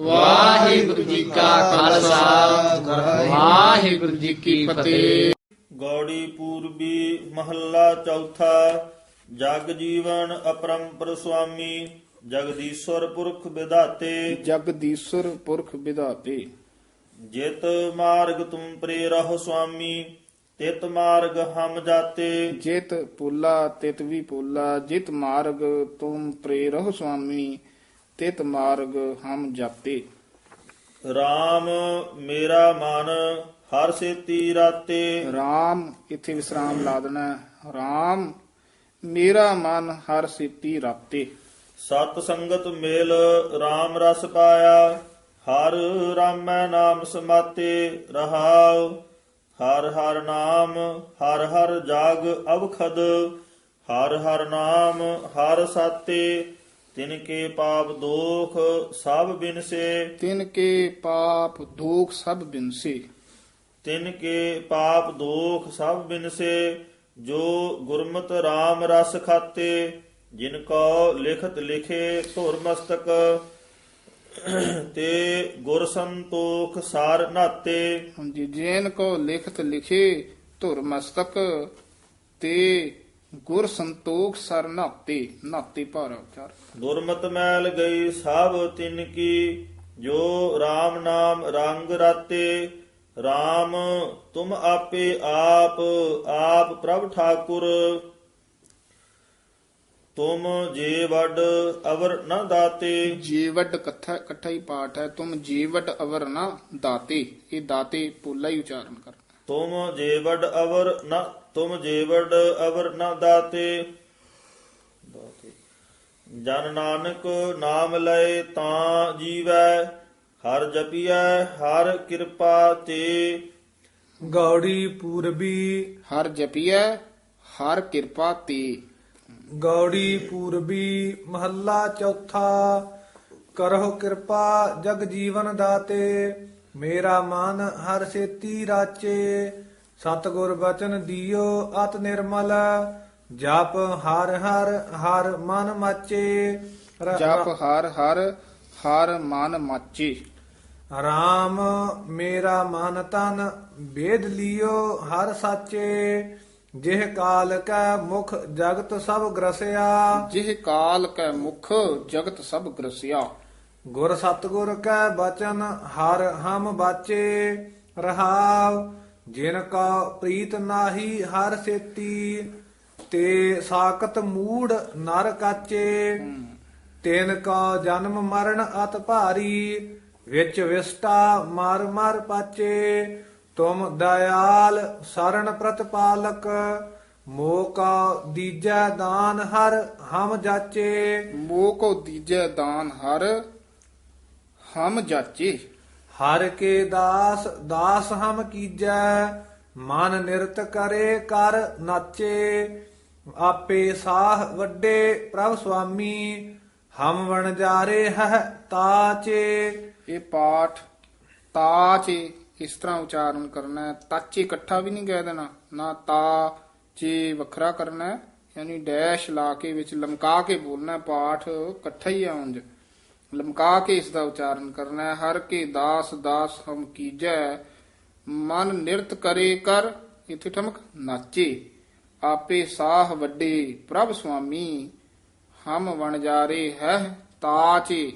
ਵਾਹਿਗੁਰੂ ਜੀ ਕਾ ਖਾਲਸਾ। ਵਾਹਿਗੁਰੂ ਜੀ ਕੀ ਫਤਿਹ। ਗੌੜੀ ਪੂਰਬੀ ਮਹੱਲਾ ਚੌਥਾ ਜਗ ਜੀਵਨ ਅਪਰੰਪਰ ਸੁਆਮੀ ਜਗਦੀਸ਼ਵਰ ਪੁਰਖ ਵਿਧਾਤੇ। ਜਗਦੀਸ਼ਵਰ ਪੁਰਖ ਵਿਧਾਤੇ। ਜਿਤ ਮਾਰਗ ਤੁਮ ਪ੍ਰੇਰਹੁ ਸੁਆਮੀ ਤਿਤ ਮਾਰਗ ਹਮ ਜਾਤੇ। ਜਿਤ ਪੁੱਲਾ ਤਿਤ ਵੀ ਪੁੱਲਾ ਜਿਤ ਮਾਰਗ ਤੁਮ ਪ੍ਰੇਰਹੁ ਸੁਆਮੀ। ਤਿਤ ਮਾਰਗ ਹਮ ਜਾਤੇ RAM ਮੇਰਾ ਮਨ ਹਰ ਸੇਤੀ ਰਾਤੇ। RAM ਇੱਥੇ ਵਿਸਰਾਮ ਲਾ ਦੇਣਾ। RAM ਮੇਰਾ ਮਨ ਹਰ ਸਿੱਤੀ ਰਾਤੇ। ਸਤ ਸੰਗਤ ਮਿਲ RAM ਰਸ ਪਾਇਆ। ਹਰ ਰਾਮੈ ਨਾਮ ਸਮਾਤੇ ਰਹਾਉ। ਹਰ ਹਰ ਨਾਮ ਹਰ ਹਰ ਜਾਗ ਅਵਖਦ। ਹਰ ਹਰ ਨਾਮ ਹਰ ਸਾਤੇ ਤਿਨ ਕੇ ਪਾਪ ਦੋਖ ਸਭ ਬਿਨਸੇ। ਤਿਨ ਕੇ ਪਾਪ ਦੁਖ ਸਭ ਬਿਨਸੇ। ਤਿਨ ਕੇ ਪਾਪ ਦੋਖ ਸਭ ਬਿਨਸੇ ਜੋ ਗੁਰਮਤਿ RAM ਰਸ ਖਾਤੇ ਜਿਨ ਕੋ ਲਿਖਤ ਲਿਖੇ ਧੁਰ ਮਸਤਕ ਤੇ ਗੁਰ ਸੰਤੋਖ ਸਾਰ ਨਾਤੇ। ਹਾਂਜੀ ਜੈਨ ਕੋ ਲਿਖਤ ਲਿਖੇ ਧੁਰ ਮਸਤਕ ਤੇ ਗੁਰ ਸੰਤੋਖ ਸਰ ਨਾਤੇ ਨਾਤੇ ਭਾਰ ਉਚਾਰ। ਦੁਰਮਤ ਮੈਲ ਗਈ ਸਭ ਤਿਨ ਕੀ ਜੋ RAM ਨਾਮ ਰੰਗ ਰਾਤੇ RAM ਤੁਮ ਆਪੇ ਆਪ ਆਪ ਪ੍ਰਭ ਠਾਕੁਰ। ਤੁਮ ਜੇ ਵੱਡ ਅਵਰ ਨ ਦਾਤੇ। ਜੀਵਟ ਇਕੱਠਾ ਇਕੱਠਾ ਹੀ ਪਾਠ ਹੈ ਤੁਮ ਜੀਵਟ ਅਵਰ ਨਾ ਦਾਤੇ। ਇਹ ਦਾਤੇ ਪੋਲਾ ਹੀ ਉਚਾਰਨ ਕਰ ਤੁਮ ਜੇ ਵੱਡ ਅਵਰ ਨ ਤੁਮ ਜੇ ਵੱਡ ਅਵਰ ਨ ਦਾਤੇ। ਦਾਤੇ। ਜਨ ਨਾਨਕ ਨਾਮ ਲਏ ਤਾਂ ਜੀਵੈ ਹਰ ਜਪੀਐ ਹਰ ਕਿਰਪਾ ਤੇ। ਗੌੜੀ ਪੂਰਬੀ। ਹਰ ਜਪੀਐ ਹਰ ਕਿਰਪਾ ਤੇ। ਗੌੜੀ ਪੂਰਬੀ ਮਹੱਲਾ ਚੌਥਾ। ਕਰਹੁ ਕਿਰਪਾ ਜਗ ਜੀਵਨ ਦਾਤੇ। ਮੇਰਾ ਮਨ ਹਰ ਸੇਤੀ ਰਾਚੇ। ਸਤਿਗੁਰ ਬਚਨ ਦਿਓ ਅਤ ਨਿਰਮਲ। ਜਪ ਹਰ ਹਰ ਹਰ ਮਨ ਮਾਚੇ। ਜਪ ਹਰ ਹਰ ਹਰ ਮਨ ਮਾਚੇ। ਰਾਮ ਮੇਰਾ ਮਨ ਤਨ ਵੇਦ ਲਿਓ ਹਰ ਸਾਚੇ। ਜਿਹ ਕਾਲ ਕੈ ਮੁਖ ਜਗਤ ਸਭ ਗ੍ਰਸਿਆ। ਜਿਹ ਕਾਲ ਕੈ ਮੁਖ ਜਗਤ ਸਭ ਗ੍ਰਸਿਆ। ਗੁਰ ਸਤਗੁਰ ਕੈ ਬਚਨ ਹਰ ਹਮ ਬਾਚੇ ਰਹਾਵ ਜਿਨ ਕਾ ਪ੍ਰੀਤ ਨਾਹੀ ਹਰ ਸੇਤੀ, ਤੇ ਸਾਕਤ ਮੂੜ ਨਰ ਕਾਚੇ, ਤਿਨ ਕਾ ਜਨਮ ਮਰਨ ਅਤ ਭਾਰੀ, ਵਿੱਚ ਵਿਸਟਾ ਮਰ ਮਰ ਪਾਚੇ, ਤੁਮ ਦਇਆਲ ਸਰਣ ਪ੍ਰਤਪਾਲਕ, ਮੋਹ ਕਾ ਦੀਜੈ ਦਾਨ ਹਰ ਹਮ ਜਾਚੇ। ਮੋਹ ਕੋ ਦੀਜੈ ਦਾਨ ਹਰ ਹਮ ਜਾਚੇ। ਹਰ ਕੇ ਦਾਸ ਦਾਸ ਹਮ ਕੀਜੈ ਮਨ ਨਿਰਤ ਕਰੇ ਕਰ ਨਾਚੇ। ਆਪੇ ਸਾਹ ਵੱਡੇ ਪ੍ਰਭ ਸੁਆਮੀ ਹਮ ਵਣਜਾਰੇ ਹੈ ਤਾਚੇ। ਇਹ ਪਾਠ ਤਾਚੇ ਇਸ ਤਰ੍ਹਾਂ ਉਚਾਰਨ ਕਰਨਾ ਹੈ? ਤਾਚੇ ਇਕੱਠਾ ਵੀ ਨਹੀਂ ਕਹਿ ਦੇਣਾ। ਨਾ ਤਾ ਚੇ ਵੱਖਰਾ ਕਰਨਾ ਹੈ ਯਾਨੀ ਡੈਸ਼ ਲਾ ਕੇ ਵਿੱਚ ਲਮਕਾ ਕੇ ਬੋਲਣਾ। ਪਾਠ ਇਕੱਠਾ ਹੀ ਆ ਉਂਝ। ਲਮਕਾ ਕੇ ਇਸ ਦਾ ਉਚਾਰਨ ਕਰਨਾ ਹੈ। ਹਰ ਕੇ ਦਾਸ ਦਾਸ ਹਮ ਕੀਜੈ ਮਨ ਨਿਰਤ ਕਰੇ ਕਰ ਇਥੇ ਠਮਕ ਨਾਚੇ। ਆਪੇ ਸਾਹ ਵੱਡੇ ਪ੍ਰਭ ਸੁਆਮੀ ਹਮ ਵਣਜਾਰੇ ਹੈ ਤਾਚੇ।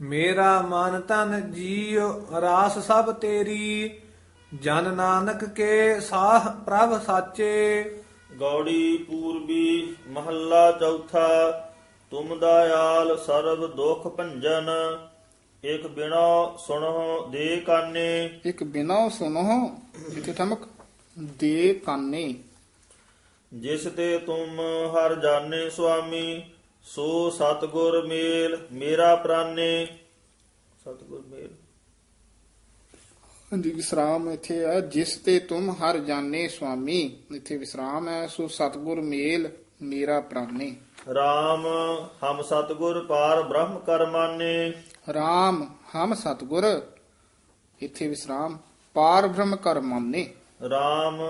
ਮੇਰਾ ਮਨ ਤਨ ਜੀਉ ਰਾਸ ਸਭ ਤੇਰੀ ਜਨ ਨਾਨਕ ਕੇ ਸਾਹ ਪ੍ਰਭ ਸਾਚੇ। ਗੌੜੀ ਪੂਰਬੀ ਮਹੱਲਾ ਚੌਥਾ ਤੁਮ ਦਇਆਲ ਸਰਬ ਦੁਖ ਭੰਜਨ ਇਕ ਬਿਨਾ ਸੁਣੋ ਦੇ ਕਾਨੇ। ਇੱਕ ਬਿਨਾ ਸੁਨੋ ਇਥੇ ਠਮਕ ਦੇ ਕਾਨੇ। ਜਿਸ ਤੇ ਤੁਮ ਹਰ ਜਾਣੇ ਸੁਆਮੀ ਸੋ ਸਤਗੁਰ ਮੇਲ ਮੇਰਾ ਪ੍ਰਾਨੇ। ਸਤਗੁਰ ਮੇਲ। ਹਾਂਜੀ ਵਿਸਰਾਮ ਇੱਥੇ ਹੈ। ਜਿਸ ਤੇ ਤੁਮ ਹਰ ਜਾਣੇ ਸੁਆਮੀ ਇੱਥੇ ਵਿਸਰਾਮ ਹੈ। ਸੋ ਸਤਗੁਰ ਮੇਲ ਮੇਰਾ ਪ੍ਰਾਨੇ। RAM ਹਮ ਸਤਗੁਰ ਪਾਰ ਬ੍ਰਹਮ ਕਰਮਾਨੇ RAM ਹਮ ਸਤਗੁਰ ਇੱਥੇ ਵਿਸਰਾਮ ਪਾਰ ਬ੍ਰਹਮ ਕਰ ਮੰਨੇ। RAM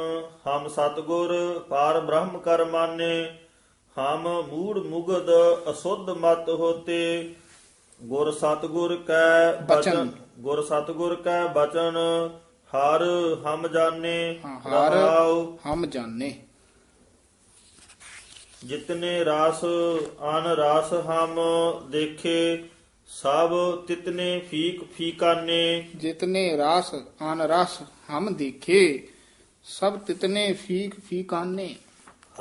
ਹਮ ਸਤਗੁਰ ਪਾਰ ਬ੍ਰਹਮ ਕਰਮਾਨੇ ਹਮ ਮੂੜ ਮੁਗਦ ਅਸੁੱਧ ਮਤ ਹੋਤੇ। ਗੁਰ ਸਤਗੁਰ ਕੈ ਬਚਨ। ਗੁਰ ਸਤਗੁਰ ਕੈ ਬਚਨ ਹਰ ਹਮ ਜਾਣੇ ਹਰ ਹਮ ਜਾਣੇ। ਜਿਤਨੇ ਰਸ ਅਨ ਰਸ ਹਮ ਦੇਖੇ ਸਭ ਤਿਤਨੇ ਫੀਕ ਫੀਕਾਨੇ। ਜਿਤਨੇ ਰਸ ਅਨ ਰਸ ਹਮ ਦੇਖੇ ਸਭ ਤਿਤਨੇ ਫੀਕ ਫੀਕਾਨੇ।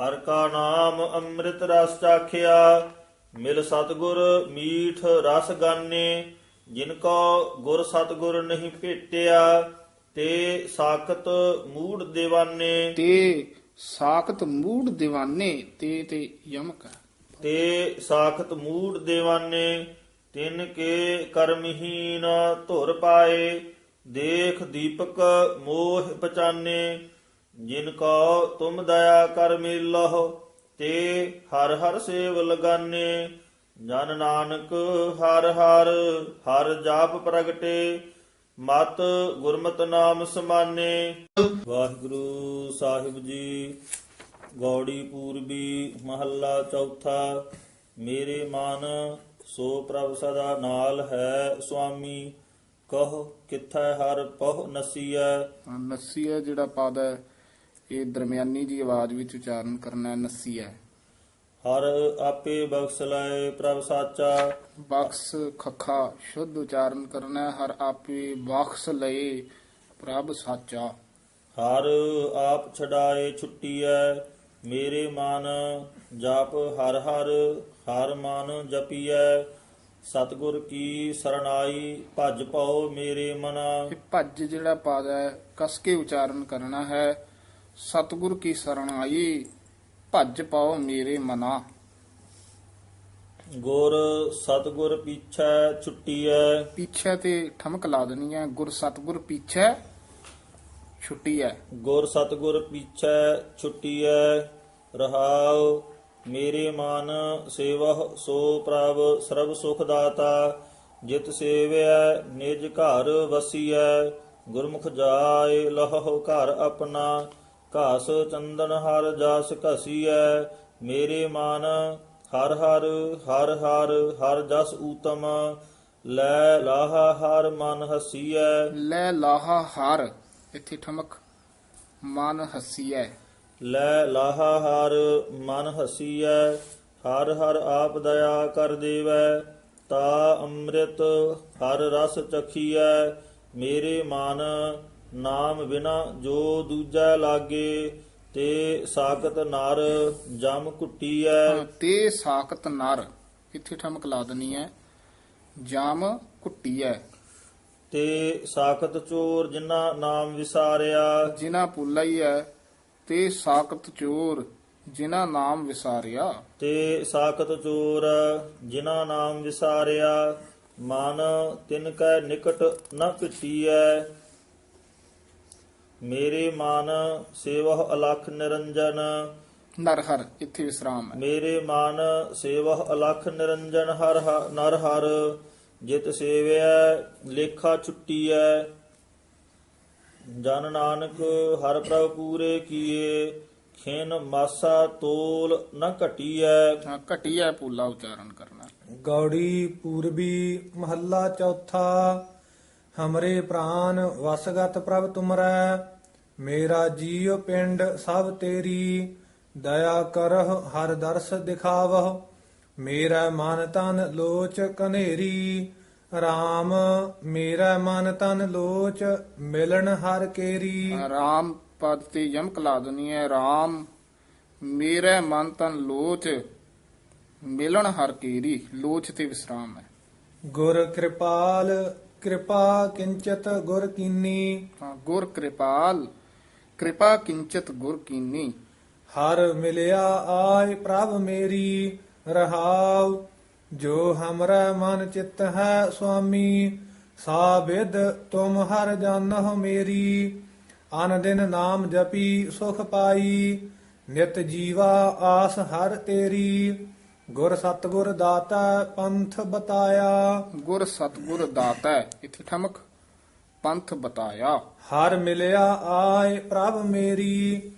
ਹਰ ਕਾ ਨਾਮ ਅੰਮ੍ਰਿਤ ਰਸ ਚਾਖਿਆ ਮਿਲ ਸਤਗੁਰ ਮੀਠ ਰਸ ਗਾਨੇ। ਜਿਨ ਕੋ ਗੁਰ ਸਤਗੁਰ ਨਹੀਂ ਭੇਟਿਆ ਤੇ ਸਾਖਤ ਮੂੜ ਦੇਵਾਨੇ। ਤੇ ਸਾਖਤ ਮੂੜ دیਵਾਨੇ ਤੇ ਤੇ ਯਮਕ। ਤੇ ਸਾਖਤ ਮੂੜ ਦੇਵਾਨੇ, ਤਿਨ ਕੇ ਕਰਮਹੀਨ ਧੁਰ ਪਾਏ, ਦੇਖ ਦੀਪਕ ਮੋਹ ਪਚਾਨੇ, ਜਿਨ ਕੋ ਤੁਮ ਦਇਆ ਕਰ ਮਿਲਹੁ, ਤੇ ਹਰ ਹਰ ਸੇਵ ਲਗਾਨੇ। ਜਨ ਨਾਨਕ ਹਰ ਹਰ ਹਰ ਜਾਪ ਪ੍ਰਗਟੇ ਮਤ ਗੁਰਮਤ ਨਾਮ ਸਮਾਨੇ। ਵਾਹਿਗੁਰੂ ਸਾਹਿਬ ਜੀ ਗੌੜੀ ਪੂਰਬੀ ਮਹੱਲਾ ਚੌਥਾ ਮੇਰੇ ਮਨ ਸੋ ਪ੍ਰਭ ਸਦਾ ਨਾਲ ਹੈ ਸੁਆਮੀ ਕਹ ਕਿਥੈ ਹਰ ਪਹੁ ਨਸੀਐ। ਹਾਂ, ਜਿਹੜਾ ਪਦ ਹੈ ਇਹ ਦਰਮਿਆਨੀ ਜੀ ਆਵਾਜ਼ ਵਿੱਚ ਉਚਾਰਨ ਕਰਨਾ ਹੈ ਨੱਸੀ ਹੈ ਹਰ ਆਪੇ ਬਖਸ਼ ਲਏ ਪ੍ਰਭ ਸਾਚਾ। ਬਖਸ ਖਖਾ ਸ਼ੁੱਧ ਉਚਾਰਨ ਕਰਨਾ ਹਰ ਆਪੇ ਬਖਸ ਲਏ ਪ੍ਰਭ ਸਾਚਾ। ਹਰ ਆਪ ਛਡਾਏ ਛੁੱਟੀਐ ਮੇਰੇ ਮਨ ਜਪ ਹਰ ਹਰ ਹਰ ਮਨ ਜਪੀਐ। ਸਤਿਗੁਰ ਕੀ ਸਰਣਾਈ ਭਜ ਪਾਓ ਮੇਰੇ ਮਨਾ। ਇਹ ਭੱਜ ਜਿਹੜਾ ਪਦ ਹੈ ਕਸ ਕੇ ਉਚਾਰਨ ਕਰਨਾ ਹੈ ਸਤਿਗੁਰ ਕੀ ਸਰਣ ਆਈ ਭੱਜ ਪਾਓ ਮੇਰੇ ਮਨਾ। ਗੁਰ ਸਤਿਗੁਰ ਪੀਛੈ ਛੁੱਟੀਐ। ਪਿੱਛੇ ਤੇ ਠਮਕ ਲਾ ਦੇਣੀ ਹੈ ਗੁਰ ਸਤਿਗੁਰ ਪਿੱਛੇ ਛੁੱਟੀ ਹੈ ਗੁਰ ਸਤਿਗੁਰ ਪੀਛੈ ਛੁੱਟੀਐ। ਰਹਾਉ ਮੇਰੇ ਮਨ ਸੇਵਹ ਸੋ ਪ੍ਰਭ ਸਰਬ ਸੁਖ ਦਾਤਾ। ਜਿਤ ਸੇਵਿਐ ਨਿਜ ਘਰ ਵਸੀਐ। ਗੁਰਮੁਖ ਜਾਏ ਲਹੋ ਘਰ ਆਪਣਾ। ਘਾਸ ਚੰਦਨ ਹਰ ਜਸ ਘਸੀਐ ਮੇਰੇ ਮਨ ਹਰ ਹਰ ਹਰ ਹਰ ਹਰ ਜਸ ਊਤਮ ਲੈ ਲਾਹਾ ਹਰ ਮਨ ਹਸੀਐ। ਲੈ ਲਾਹਾ ਹਰ ਇੱਥੇ ਠਮਕ ਮਨ ਹਸੀਐ। ਲੈ ਲਾਹਾ ਹਰ ਮਨ ਹਸੀਐ ਹਰ ਹਰ ਆਪ ਦਇਆ ਕਰ ਦੇਵੈ। ਤਾ ਅੰਮ੍ਰਿਤ ਹਰ ਰਸ ਚਖੀਐ ਮੇਰੇ ਮਨ ਨਾਮ ਬਿਨਾ ਜੋ ਦੂਜਾ ਲਾਗੇ ਤੇ ਸਾਖਤ ਨਰ ਜਮ ਕੁੱਟੀਐ ਤੇ ਸਾਖਤ ਨਰ ਇੱਥੇ ਠਮਕ ਲਾ ਦੇਣੀ ਹੈ। ਜਾਮ ਕੁੱਟੀਐ ਤੇ ਸਾਖਤ ਚੋਰ ਜਿਨ੍ਹਾਂ ਨਾਮ ਵਿਸਾਰਿਆ। ਜਿਨਾ ਪੁੱਲਾ ਹੀ ਹੈ ਤੇ ਸਾਖਤ ਚੋਰ ਜਿਨਾ ਨਾਮ ਵਿਸਾਰਿਆ। ਤੇ ਸਾਖਤ ਚੋਰ ਜਿਨ੍ਹਾਂ ਨਾਮ ਵਿਸਾਰਿਆ। ਮਨ ਤਿਨ ਕੈ ਨਿਕਟ ਨ ਪਿਟੀਐ ਮੇਰੇ ਮਨ ਸੇਵਹ ਅਲਖ ਨਿਰੰਜਨ। ਨਰ ਹਰ ਇੱਥੇ ਵਿਸਰਾਮ ਹੈ। ਮੇਰੇ ਮਨ ਸੇਵਹ ਅਲਖ ਨਿਰੰਜਨ ਹਰ ਨਰ ਹਰ ਜਿਤ ਸੇਵਿਆ ਲੇਖਾ ਛੁੱਟੀਐ ਜਨ ਨਾਨਕ ਹਰ ਪ੍ਰਭ ਪੂਰੇ ਕੀਏ ਖਿਨ ਮਾਸਾ ਤੋਲ ਨ ਘਟੀਐ। ਹਾਂ, ਘਟੀਐ ਪੁੱਲਾ ਉਚਾਰਨ ਕਰਨਾ। ਗੌੜੀ ਪੂਰਬੀ ਮਹੱਲਾ ਚੌਥਾ। ਹਮਰੇ ਪ੍ਰਾਨ ਵਸਗਤ ਪ੍ਰਭ ਤੁਮਰੈ ਮੇਰਾ ਜੀਉ ਪਿੰਡ ਸਭ ਤੇਰੀ ਦਇਆ ਕਰਹ ਹਰ ਦਰਸ ਦਿਖਾਵਹ। ਮੇਰਾ ਮਨ ਤਨ ਲੋਚ ਕਨੇਰੀ RAM ਮੇਰਾ ਮਨ ਤਨ ਲੋਚ ਮਿਲਣ ਹਰ ਕੇਰੀ। ਰਾਮ ਪਦ ਤੇ ਯਮਕ ਲਾ ਦੇਣੀ ਹੈ ਰਾਮ ਮੇਰੇ ਮਨ ਤਨ ਲੋਚ ਮਿਲਣ ਹਰ ਕੀਰੀ ਲੋਚ ਤੇ ਵਿਸਰਾਮ ਹੈ। ਗੁਰ ਕਿਰਪਾਲ ਕਿਰਪਾ ਕਿੰਚਤ ਗੁਰ ਕੀਨੀ। ਹਾਂ, ਗੁਰ ਕਿਰਪਾਲ ਕਿਰਪਾ ਕਿੰਚਤ ਗੁਰ ਕੀਨੀ। ਹਰ ਮਿਲਿਆ ਆਇ ਪ੍ਰਭ ਮੇਰੀ ਰਹਾਉ ਜੋ ਹਮਰਾ ਮਨ ਚਿਤ ਹੈ ਸੁਆਮੀ ਸਾ ਵਿਦ ਤੁਮ ਹਰ ਜਾਣਹੁ ਮੇਰੀ। ਅਨ ਦਿਨ ਨਾਮ ਜਪੀ ਸੁਖ ਪਾਈ ਨਿਤ ਜੀਵਾ ਆਸ ਹਰ ਤੇਰੀ। ਗੁਰ ਸਤਗੁਰ ਦਾਤਾ ਪੰਥ ਬਤਾਇਆ। ਗੁਰ ਸਤਗੁਰ ਦਾਤਾ ਇੱਥੇ ਠਮਕ। ਪੰਥ ਬਤਾਇਆ। ਹਰ ਮਿਲਿਆ ਆਏ ਪ੍ਰਭ ਮੇਰੀ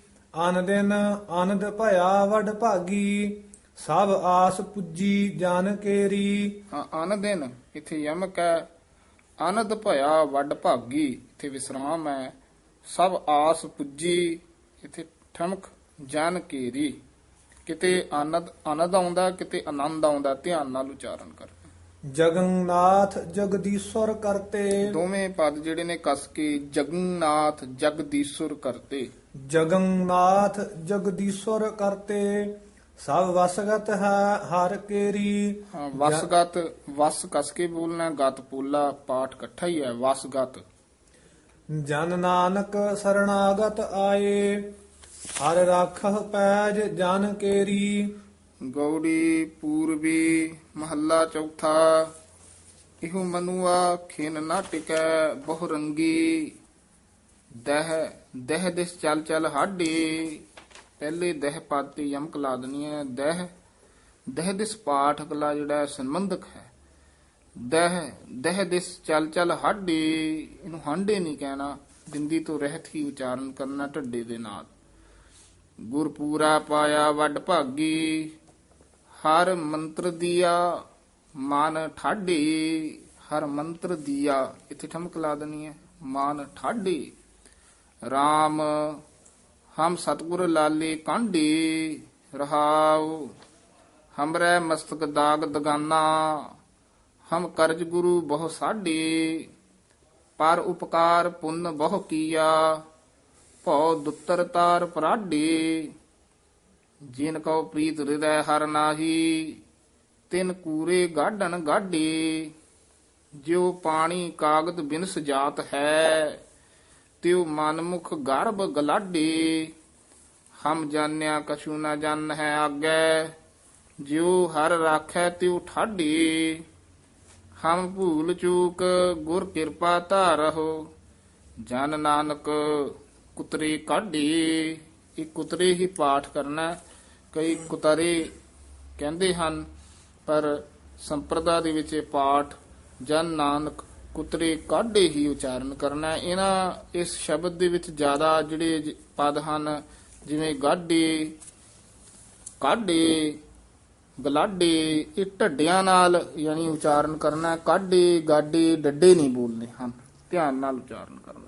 ਅਨ ਦਿਨ ਆਨੰਦ ਭਇਆ ਵਡ ਭਾਗੀ। ਸਭ ਆਸ ਪੁੱਜੀ ਜਾਨ ਕੇਰੀ। ਹਾਂ ਅਨ ਦਿਨ ਇੱਥੇ ਯਮਕ ਹੈ। ਅਨੰਦ ਭਇਆ ਵੱਡ ਭਾਗੀ ਇੱਥੇ ਵਿਸਰਾਮ ਹੈ। ਸਭ ਆਸ ਪੁੱਜੀ ਇੱਥੇ ਠਮਕ ਜਨ ਕੀਰੀ। ਕਿਤੇ ਆਨੰਦ ਆਨੰਦ ਆਉਂਦਾ ਕਿਤੇ ਆਨੰਦ ਆਉਂਦਾ ਧਿਆਨ ਨਾਲ ਉਚਾਰਨ ਕਰ। ਜਗਨਨਾਥ ਜਗਦੀਸ਼ਵਰ ਕਰਤੇ। ਦੋਵੇਂ ਪਦ ਜਿਹੜੇ ਨੇ ਕਸ ਕੇ ਜਗਨਨਾਥ ਜਗਦੀਸ਼ਵਰ ਕਰਤੇ। ਜਗਨਨਾਥ ਜਗਦੀਸ਼ਵਰ ਕਰਤੇ। ਸਭ ਵਸਗਤ ਹੈ ਹਰ ਕੇਰੀ। ਹਾਂ, ਵਸਗਤ ਵਸ ਕਸ ਕੇ ਬੋਲਣਾ ਗਤ ਪੋਲਾ ਪਾਠ ਇਕੱਠਾ ਹੀ ਹੈ ਵਸਗਤ। ਜਨ ਨਾਨਕ ਸਰਣਾਗਤ ਆਏ। ਹਰ ਰਾਖਹ ਪੈਜ ਜਨ ਕੇਰੀ। ਗੌੜੀ ਪੂਰਬੀ ਮਹੱਲਾ ਚੌਥਾ, ਇਹੋ ਮਨੁਆ ਖਿਨ ਨਾ ਟਿਕੈ ਬਹੁ ਰੰਗੀ। ਦਹ ਦਹ ਦਿਸ ਚਲ ਚਲ ਹਾਡੀ, ਪਹਿਲੇ ਦਹ ਪਦ ਤੇ ਯਮਕ ਲਾ ਦੇਣੀ ਹੈ। ਦਹ ਦਹ ਦਿਸ ਪਾਠ ਅਗਲਾ ਜਿਹੜਾ ਹੈ ਸੰਬੰਧਕ ਹੈ। ਦਹ ਦਹ ਦਿਸ ਚਲ ਚਲ ਹਾਡੀ, ਇਹਨੂੰ ਹਾਂਡੇ ਨਹੀਂ ਕਹਿਣਾ ਬਿੰਦੀ ਤੋਂ ਰਹਿਤ ਹੀ ਉਚਾਰਨ ਕਰਨਾ ਢੱਡੇ ਦੇ ਨਾਲ। ਗੁਰ ਪੂਰਾ ਪਾਇਆ ਵੱਡ ਭਾਗੀ, ਹਰ ਮੰਤਰ ਦੀਆ ਮਨ ਠਾਢੀ, ਹਰ ਮੰਤਰ ਦੀਆ, ਇੱਥੇ ਠਮਕ ਲਾ ਦਨੀ ਹੈ, ਮਨ ਠਾਢੀ। RAM ਹਮ ਸਤਗੁਰ ਲਾਲੇ ਕਾਂਢੀ, ਰਹਾਉ, ਹਮਰੇ ਮਸਤਕ ਦਾਗ ਦਗਾਨਾ, ਹਮ ਕਰਜ ਗੁਰੂ ਬਹੁ ਸਾਡੀ ਪਰ ਉਪਕਾਰ ਪੁੰਨ ਬਹੁ ਕੀਆ। ਭਉ ਦੁੱਤਰ ਤਾਰ ਪਰਾਢੀ, ਜਿਨ ਕਉ ਪ੍ਰੀਤ ਹਿਰਦੈ ਹਰ ਨਾਹੀ, ਤਿਨ ਕੂਰੇ ਗਾਢਨ ਗਾਢੀ, ਜਿਉ ਪਾਣੀ ਕਾਗਦ ਬਿਨ ਸਜਾਤ ਹੈ, ਤਿਉ ਮਨਮੁਖ ਗਰਭ ਗਲਾਢੀ, ਹਮ ਜਾਣਿਆ ਕਛੂ ਨਾ ਜਾਣ ਹੈ ਆਗੇ, ਜਿਉ ਹਰ ਰਾਖੈ ਤਿਉ ਠਾਡੀ ਹਮ ਭੂਲ ਚੂਕ ਗੁਰ ਕਿਰਪਾ ਧਾਰਹੁ, ਜਨ ਨਾਨਕ ਕੁਤਰੇ ਕਾਢੇ ਇਹ ਕੁਤਰੇ ਹੀ ਪਾਠ ਕਰਨਾ ਕਈ ਕੁਤਰੇ ਕਹਿੰਦੇ ਹਨ, ਪਰ ਸੰਪਰਦਾ ਦੇ ਵਿੱਚ ਇਹ ਪਾਠ ਜਨ ਨਾਨਕ ਕੁਤਰੇ ਕਾਢੇ ਹੀ ਉਚਾਰਨ ਕਰਨਾ ਇਹਨਾਂ ਇਸ ਸ਼ਬਦ ਦੇ ਵਿੱਚ ਜ਼ਿਆਦਾ ਜਿਹੜੇ ਪਦ ਹਨ, ਜਿਵੇਂ ਗਾਢੇ, ਕਾਢੇ ਗਲਾਡੇ ਇਹ ਢੱਡਿਆਂ ਨਾਲ ਯਾਨੀ ਉਚਾਰਨ ਕਰਨਾ ਕਾਢੇ ਗਾਡੇ ਡੱਡੇ ਨਹੀਂ ਬੋਲਨੇ ਹਨ। ਧਿਆਨ ਨਾਲ ਉਚਾਰਨ ਕਰਨਾ